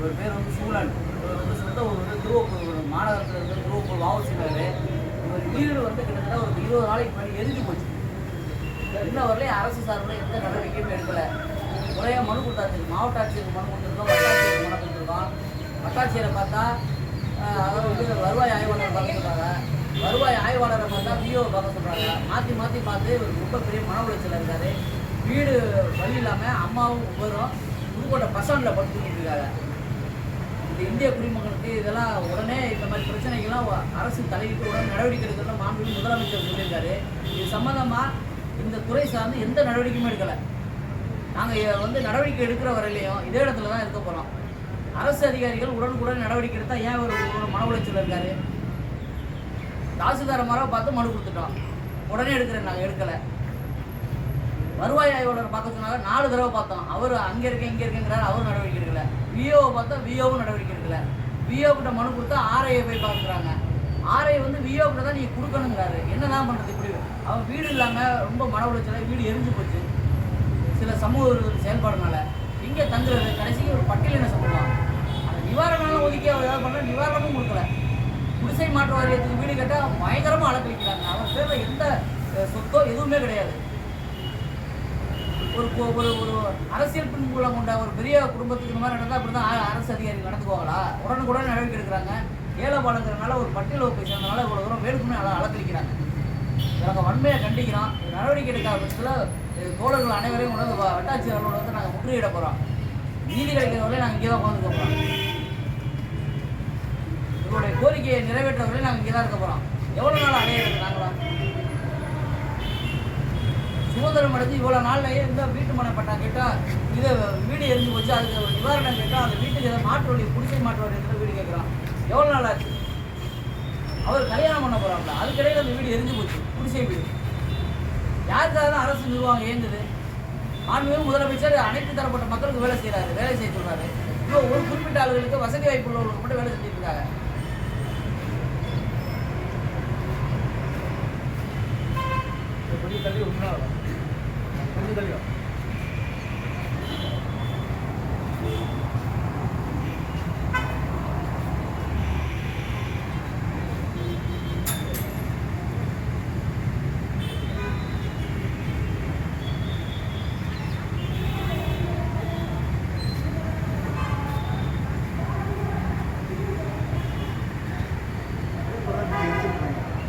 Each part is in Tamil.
இவர் பேர் வந்து சூழல். இவர் வந்து சொந்த ஊர் வந்து திருவப்பூர் மாநகரத்திலிருந்து திருவப்பூர் வாவசி இவர் வீடு வந்து கிட்டத்தட்ட ஒரு இருபது நாளைக்கு முன்னாடி எரிஞ்சு போச்சு. இன்ன வரலையும் அரசு சார்பில் எந்த நடவடிக்கையும் எடுக்கலை. முறையாக மனு கொடுத்தாச்சு. மாவட்ட ஆட்சியருக்கு மனு கொடுத்துருக்கோம் வட்டாட்சியருக்கு மனு கொடுத்துருக்கோம். வட்டாட்சியரை பார்த்தா ஆஹ், அவர் வந்து வருவாய் ஆய்வாளர் பார்க்க சொல்கிறாங்க வருவாய் ஆய்வாளரை பார்த்தா விஓ பார்க்க சொல்கிறாங்க மாற்றி மாற்றி பார்த்து இவர் ரொம்ப பெரிய மன உளைச்சல் இருக்காரு. வீடு வழி இல்லாமல் அம்மாவும் உபரும் புதுக்கோட்டை பஸ் ஸ்டாண்டில் படுத்துக்கிட்டு இருக்காங்க. இந்த இந்திய குடிமகனுக்கு இதெல்லாம் உடனே இந்த மாதிரி பிரச்சனைகள்லாம் அரசு தலையிட்டு உடனே நடவடிக்கை எடுக்கணும் மாண்புமிகு முதலமைச்சர் சொல்லியிருக்காரு. இது சம்மந்தமாக இந்த துறை சார்ந்து எந்த நடவடிக்கையுமே எடுக்கலை. நாங்கள் வந்து நடவடிக்கை எடுக்கிற வரையிலையும் இதே இடத்துல தான் இருக்க போகிறோம் அரசு அதிகாரிகள் உடனுக்குடன் நடவடிக்கை எடுத்தால் ஏன் ஒரு ஒரு மன உளைச்சல் இருக்காரு? தாசில்தார் மரம் பார்த்து மனு கொடுத்துட்டோம். உடனே எடுக்கிறேன் நாங்கள் எடுக்கலை. வருவாய் ஆய்வாளர் பார்க்க சொன்னாங்க நாலு தடவை பார்த்தோம். அவர் அங்கே இருக்கேன் இங்கே இருக்குங்கிறாரு அவர் நடவடிக்கை எடுக்கலை. விஓவை பார்த்தா விஓவும் நடவடிக்கை எடுக்கல. விஓ கிட்ட மனு கொடுத்தா ஆர்ஐயை போய் பார்க்குறாங்க. ஆர்ஐ வந்து விஓ கிட்ட தான் நீங்கள் கொடுக்கணுங்கிறாரு என்னதான் பண்ணுறது இப்படி? அவன் வீடு இல்லாமல் ரொம்ப மன உளைச்சலாக வீடு எரிஞ்சு போச்சு. சில சமூக செயல்பாடுனால. இங்கே தங்குறது கடைசிக்கு ஒரு பட்டியல் என்ன சொல்லலாம் அந்த நிவாரணம் ஒதுக்கி அவர் ஏதாவது பண்ண நிவாரணமும் கொடுக்கல. குடிசை மாற்று வாரியத்துக்கு வீடு கேட்டால் பயங்கரமாக அலக்கழிக்கிறாங்க அவர் பேரில் எந்த சொத்தோ எதுவுமே கிடையாது. ஒரு ஒரு ஒரு அரசியல் பின்புலம் கொண்ட ஒரு பெரிய குடும்பத்துக்கு இந்த மாதிரி நடந்தால் அப்படி தான் அரசு அதிகாரிகள் நடந்துக்குவாங்களா? உடனுக்குடன் நடவடிக்கை எடுக்கிறாங்க. ஏழைப்பாடுங்கிறனால ஒரு பட்டியல் வகுப்பை சேர்ந்தனால இவ்வளோ தூரம் வேணுக்குமே அல அலக்கழிக்கிறாங்க நாங்கள் வன்மையை கண்டிக்கிறோம். நடவடிக்கை எடுக்காத பட்சத்தில் தோழர்கள் அனைவரையும் உணர்ந்து வட்டாட்சியர்களோட வந்து நாங்கள் முற்றுகையிட போகிறோம் நீதி கிடைக்கிற வரையும் நாங்கள் இங்கே தான் உட்காந்துக்க போகிறோம் இவருடைய கோரிக்கையை நிறைவேற்ற வரையும் நாங்கள் இங்கே தான் இருக்க போகிறோம் எவ்வளோ நாள் அடையிறது நாங்களாம்? சுதந்திரம் அடைஞ்சு இவ்வளோ நாள்லயே இந்த வீட்டு மனை பட்டா கேட்டால் இதை வீடு எரிஞ்சு போச்சு அதுக்கு ஒரு நிவாரணம் கேட்டால் அந்த வீட்டுக்கு ஏதாவது மாற்று வழி குடிசை மாற்று வழி வீடு கேட்குறான் எவ்வளோ நாள் ஆச்சு? அவர் கல்யாணம் பண்ண போகிறாங்க அதுக்கிடையில் அந்த வீடு எரிஞ்சு போச்சு குடிசை வீடு. யாருக்காக தான் அரசு நிர்வாகம் இயங்குது மாண்புமிகு முதலமைச்சர் அனைத்து தரப்பட்ட மக்களுக்கு வேலை செய்கிறாரு வேலை செய்ய சொல்கிறாரு இப்போ ஒரு குறிப்பிட்ட ஆளுகளுக்கு வசதி வாய்ப்பு உள்ளவர்களுக்கு மட்டும் வேலை செஞ்சுட்டு இருக்காங்க கொஞ்சம் தள்ளி ஒரு நாள் கொஞ்சம் தள்ளி வா.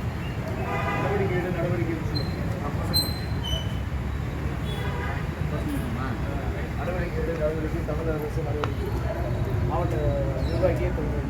நடவடிக்கை எடு, நடவடிக்கை எடுன்னு சொல்லு. அப்ப சொல்லு. நடவடிக்கை எடு, நடவடிக்கை தமிழக அரசு நடவடிக்கை மாவட்ட நிர்வாகியே தமிழக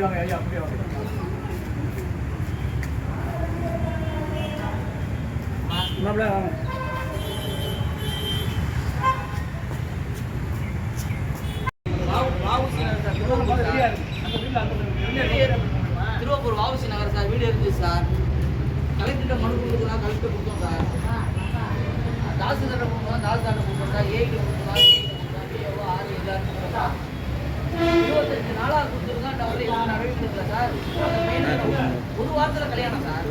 அப்படியே வாங்க ஐயா அப்படியே வாங்க மாப்பிள்ள வாங்க திருவப்பூர் வாவுசி நகர் சார் வீடு இருந்துச்சு சார் கலெக்டர்கிட்ட மனு கொடுக்கலாம் கலெக்டர் கொடுத்தோம் சார் தாசில்தார்ட்ட கொடுத்தோம் தாசில்தார்ட்ட கொடுத்தோம் சார் ஏஐக்கு கொடுத்தோம் பிஓ ஆறு எல்லாரும் கொடுத்தோம் இருபத்தஞ்சு நாளாக கொடுத்துருக்கோம் அந்த வரை எதுவும் நடவடிக்கை எடுக்கல சார் அது main ஒரு வாரத்தில் கல்யாணம் சார்.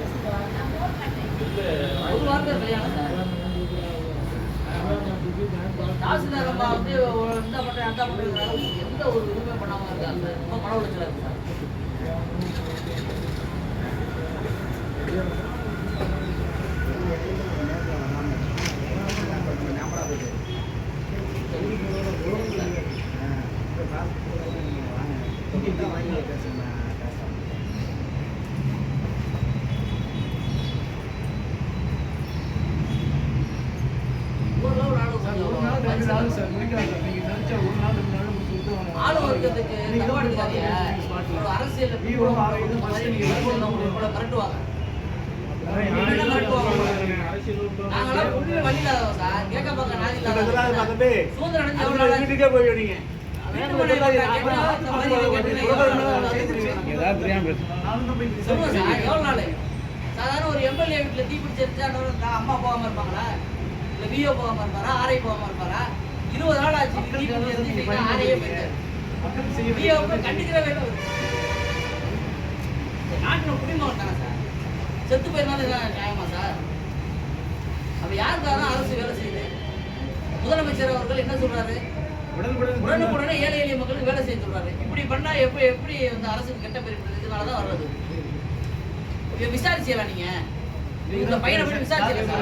ஒரு வாரத்தில் கல்யாணம் சார். தாசில்தார் அம்மா வந்து இந்த பண்றேன் அந்த பண்றேன் எந்த ஒரு உரிமை பண்ணாம இருக்காங்க சார். ரொம்ப மன உளைச்சலா இருக்கு சார். ஒரு நாள் ஒரு ஆளு சார் ஒரு நாள் ரெண்டு நாள் சார் முடிக்கலாம் சார் நீங்க நினைச்சா ஒரு நாள் ரெண்டு நாள் முடிச்சு விட்டு ஆளு வர்க்கத்துக்கு தகவல்காரிய ஒரு அரசியல் மிரட்டுவாங்க நாங்களாம் ஒண்ணுமே வழி இல்லாதவங்க சார் கேட்க பார்க்க நாதி இல்லாதவங்க சுதந்திரம் அடைஞ்சு எவ்வளவு நாள் ஆச்சு? வீட்டுக்கே போயிடுவீங்க வீட்டு மனை பக்கம் கேட்டா, இந்த மாதிரி இதை கேட்டீங்க, எவ்வளவு நாள் ஆச்சு? ஏதாவது தெரியாம நானும் தான் போய் சொல்லுங்க சார் எவ்வளவு நாள் சாதாரண ஒரு எம்எல்ஏ வீட்டுல தீ பிடிச்சிருச்சா அம்மா போகாம இருப்பாங்களா? இல்ல விஓ போகாம இருப்பாரா? ஆர்ஐ போகாம இருப்பாரா? இருபது நாள் ஆச்சு தீ பிடிச்சிருச்சு ஆர்ஐயே போயிட்டாரு மக்கள் கண்டிக்கிறவே இல்லை நாட்டில் குடிமகன் தானே சார்? செத்து போயிருந்தாலும் நியாயமா சார்? அப்ப யாருக்காக தான் அரசு வேலை செய்யுது? முதலமைச்சர் அவர்கள் என்ன சொல்றாரு? உடனுக்குடன் ஏழை எளிய மக்களுக்கு வேலை செய்ய சொல்றாரு. இப்படி பண்ணா எப்படி எப்படி அந்த அரசுக்கு கெட்ட பேர்? இதனால தான் வர்றது. விசாரிச்சீங்களா நீங்க? இந்த பையனை போய் விசாரிச்சீங்களா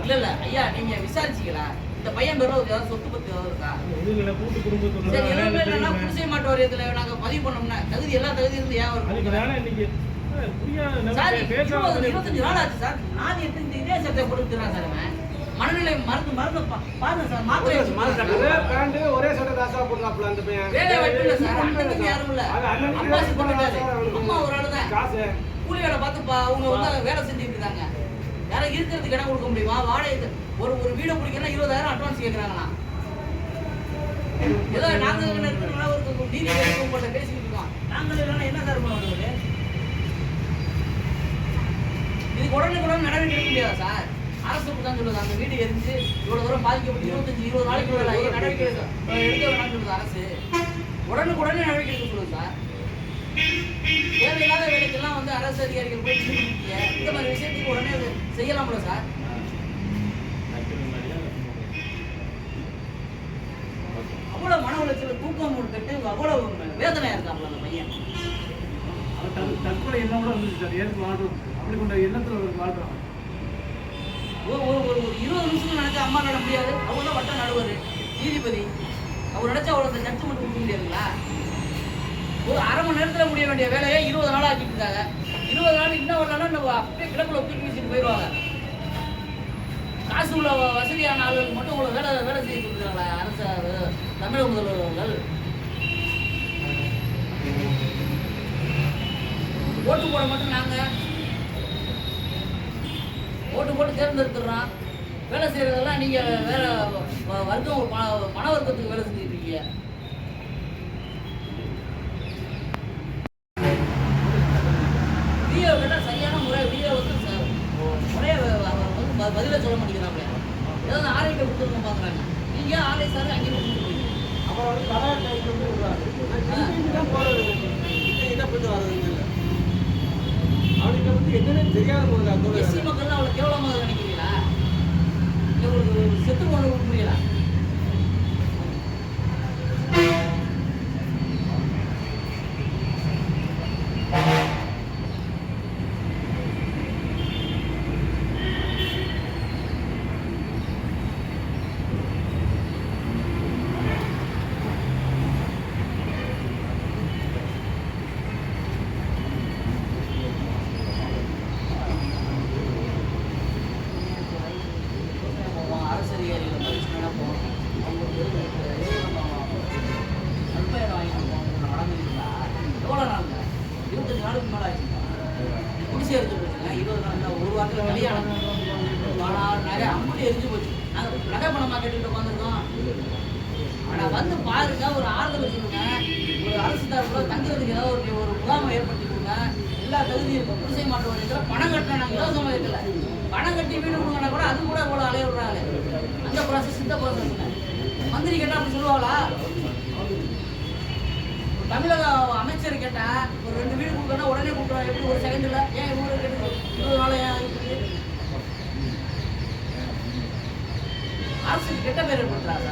இல்ல இல்ல ஐயா நீங்க விசாரிச்சீங்களா இந்த பையன் பேர்ல ஏதாவது சொத்து பத்து ஏதாவது இருக்கா? சரி எதுவுமே இல்லைன்னா குடிசை மாட்டு வாரியத்துல நாங்க பதிவு பண்ணோம்னா தகுதி எல்லா தகுதி இருந்து ஏன் வரும் சார் இருபது இருபத்தஞ்சு நாள் ஆச்சு சார். நான் எடுத்து இந்த இதே சட்டை கொடுத்துறான் சார் அவன்? மனநிலை மருந்து மருந்து பாருங்க சார் மாத்திரை வச்சு பாருங்க. ஒரே பேண்ட் ஒரே சட்டை காசா போடுறாப்ல அந்த பையன். வேலை வாய்ப்பு இல்ல சார் அண்ணனுக்கு யாரும் இல்ல. அம்மா ஒரு ஆளு தான். காசு. கூலி வேலை பார்த்து அவங்க வந்து வேலை செஞ்சுட்டு இருக்காங்க. யாரும் இருக்கிறதுக்கு இடம் கொடுக்க முடியுமா? வாடகை ஒரு ஒரு வீடு பிடிக்கணும் இருபதாயிரம் அட்வான்ஸ் கேட்குறாங்களா ஏதோ நாங்க இங்க இருக்கிறவங்களா ஒரு நீதி கேட்டு உங்கள்ட்ட பேசிக்கிட்டு இருக்கோம். நாங்கள் இல்லைன்னா என்ன சார் பண்ணுவாங்க இதுக்கு உடனுக்குடன் நடவடிக்கை எடுக்க முடியாதா சார்? அரசு தான் சொல்லுது அந்த வீடு எரிஞ்சு இவ்வளவு தூரம் பாதிக்கப்பட்டு இருபத்தஞ்சு இருபது நாளைக்கு மேல நடவடிக்கை எடுக்க எடுக்க வேணாம்னு சொல்லுது அரசு. உடனுக்குடனே நடவடிக்கை எடுக்க சொல்லுது சார்? தேவையில்லாத வேலைக்கெல்லாம் வந்து அரசு அதிகாரிகள் போய் இந்த மாதிரி விஷயத்துக்கு உடனே செய்யலாம்ல சார்? அவ்வளவு மன உளைச்சல் தூக்கம் கட்டு அவ்வளவு வேதனையா இருக்காப்ல அந்த பையன். தற்கொலை- என்ன கூட வந்துச்சு சார். ஏற்று வாழ்றோம் அப்படி கொண்ட எண்ணத்துல ஒரு ஒரு ஒரு இருபது நிமிஷம் நினைச்சா அம்மா நட முடியாது. அவங்க தான் வட்டம் நடுவார். நீதிபதி. அவர் நினைச்சா அவ்வளோ அந்த ஜட்ஜ்மெண்ட் கொடுக்க முடியாதுங்களா? ஒரு அரை மணி நேரத்தில் முடிய வேண்டிய வேலையை இருபது நாள் ஆக்கிட்டு இருக்காங்க. இருபது நாள் இன்னும் ஒரு நம்ம அப்படியே கிடப்பில் தூக்கி வச்சுட்டு போயிடுவாங்க. காசு உள்ள வசதியான ஆளுகளுக்கு மட்டும் உங்களை வேலை வேலை செய்ய கொடுக்குறாங்களா அரசு தமிழக முதல்வர் அவர்கள். ஓட்டு போட மட்டும் நாங்கள் ஓட்டு போட்டு தேர்ந்தெடுத்துடுறான். வேலை செய்யறதெல்லாம் நீங்க வேற வர்க்கம் பண வர்க்கத்துக்கு வேலை செஞ்சுட்டு இருக்கீங்க வீடியோ கேட்டால் சரியான முறை வீடியோ வந்து ச- முறையா வ- வ- அவர் வந்து ப- பதிலே சொல்ல மாட்டேங்கிறாப்ல ஏதாவது ஆர்ஐட்ட கொடுத்துருங்க பார்க்குறாங்க நீங்க ஆர்ஐ சார் அங்கே கொடுத்துருக்கீங்க அப்புறம் வந்து கடை டைப்ல வந்து விடுறாரு திரும்பி தான் போறது இது என்ன போயிட்டு வர்றதுன்னு இல்லை அவனுக்கு வந்து என்னன்னு தெரியாத போகுது அதோட எஸ்சி மக்கள் அவ்வளோ கேவலமாக நினைக்கிறீங்களா இல்லை உங்களுக்கு செத்து கொண்டு புரியல போவோம் அரசு அதிகாரிகளை பிரச்சனைனா போவோம் அவங்களுக்கு நற்பெயர் வாங்கிட்டு போவோம் நடந்துருந்தா எவ்வளோ நாளுங்க இருபத்தஞ்சு நாளுக்கு மேலே ஆச்சு குடிசை எரிஞ்சு போச்சுங்க இருபது நாள் தான் ஒரு வாரத்தில் கல்யாணம் ஆனால் நிறைய அம்புலி எரிஞ்சு போச்சு நாங்கள் நகை பணமாக கேட்டுக்கிட்டு உட்காந்துருக்கோம் ஆனால் வந்து பாருங்க ஒரு ஆறுதல் சொல்லுங்க ஒரு அரசு தரப்புல தங்குறதுக்கு ஏதாவது ஒரு ஒரு முகாமை ஏற்படுத்தி கொடுங்க எல்லா தகுதியும் இருக்கும் குடிசை மாட்டு வரைக்கும் பணம் கட்டினா நாங்கள் இலவசமாக இருக்கல பணம் கட்டி வீடு கொடுங்கன்னா கூட அது கூட இவ்வளோ அலைய விடுறாங்க அந்த ப்ராசஸ் இந்த ப்ராசஸ் மந்திரி கேட்டால் அப்படி சொல்லுவாங்களா தமிழக அமைச்சர் கேட்டால் ஒரு ரெண்டு வீடு கொடுக்கணும் உடனே கொடுக்குறாங்க எப்படி ஒரு செகண்டில் ஏன் இவ்வளோ கேட்டு இருபது நாள் ஏன் இருக்குது அரசுக்கு கெட்ட பேர் ஏற்படுத்துறாங்க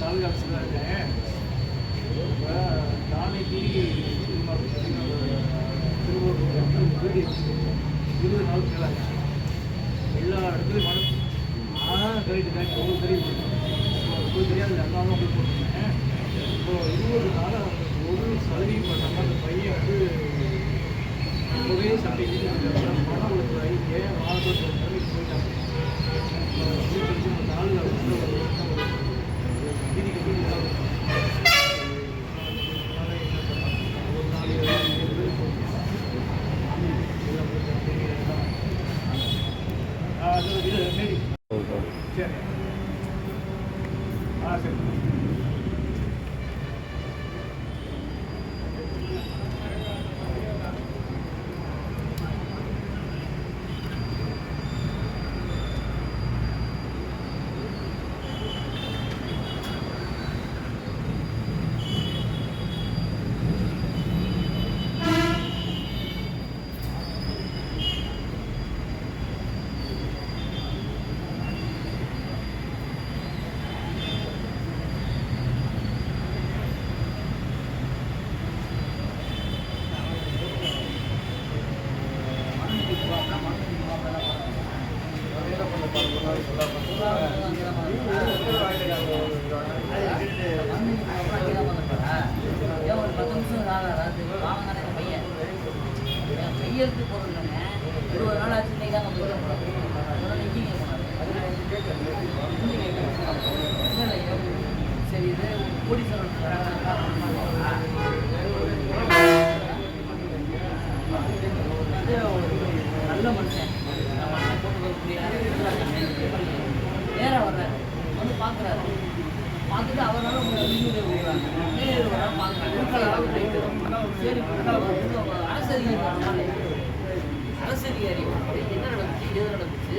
தாலுகா ஆஃபீஸில் இருக்கேன் இப்போ நாளைக்கு இருபது நாள் மேலே எல்லா இடத்துலையும் மழை ஆ கரெக்டு கரெக்ட். உங்களுக்கு தெரியும். உங்களுக்கு தெரியாது. அதனால தான் போட்டுருக்கேன் இப்போ இருபது ஒரு பண்ணாமல் அந்த பையன் வந்து ஒரே சட்டைக்கு மன உளைச்சலாகி ஏன் வாழ்க்கை போயிட்டாங்க நாளில் நாலு வீதிக்கு வீடு ஒரு நாலு ஏழு பேர் அது இது மேரி சரி ஆ சரி ஏன் ஒரு பத்து என் பையன் என் கையெழுத்து போடுறேங்க இருபது நாள் ஆச்சு இன்னைக்கு தான் நம்ம போனோம் இன்ஜினியர் சரி இது கோடீஸ்வரன் ஒரு நல்ல மனுஷன் நம்ம அண்ணன் போட்டு வரக்கூடிய நேராக வர்றாரு வந்து பார்க்குறாரு பார்த்துட்டு அவரால் உங்களை வீடியோ விடுறாங்க நேரு வர பார்க்குறாங்க சரி அரசு அதிகாரி வரமாட்டே அரசு அதிகாரி என்ன நடந்துச்சு எது நடந்துச்சு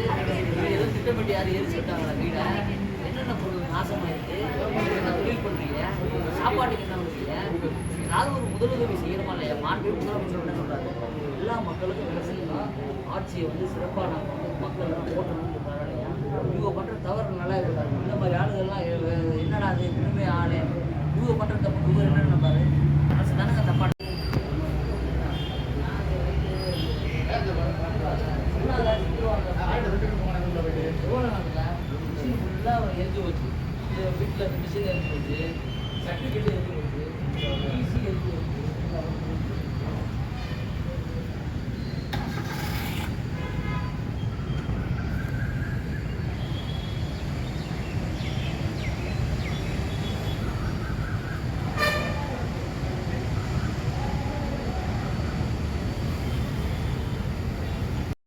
ஏதோ திட்டமிட்டு யாரும் எரிச்சு விட்டாங்களா வீடை என்னென்ன பொருள் நாசமாயிருக்கு நீங்க என்ன தொழில் பண்ணுறீங்க சாப்பாட்டுக்கு என்ன பண்ணுறீங்க ஏதாவது ஒரு முதலுதவி செய்யணுமா இல்லையா மாண்பு முதலமைச்சர் என்ன சொல்றாரு எல்லா மக்களுக்கும் வேலை செய்யணும் ஆட்சியை வந்து சிறப்பாக நாங்கள் வந்து மக்கள் எல்லாம் ஓட்டணும்னு சொல்றாரு இல்லையா இவங்க பண்ணுற தவறு நல்லா இருக்காது இந்த மாதிரி ஆளுகள்லாம் என்னடா அது இன்னுமே ஆளு இவங்க பண்ணுற தப்பு இவர் என்ன நினைப்பாரு அரசு தானங்க தப்பான ஃபுல்லாக எரிஞ்சு இந்த வீட்டில் இருந்த மிஷின் எரிஞ்சு வச்சு சர்டிஃபிகேட் எரிஞ்சு வச்சு ஈஸி எரிஞ்சு வச்சு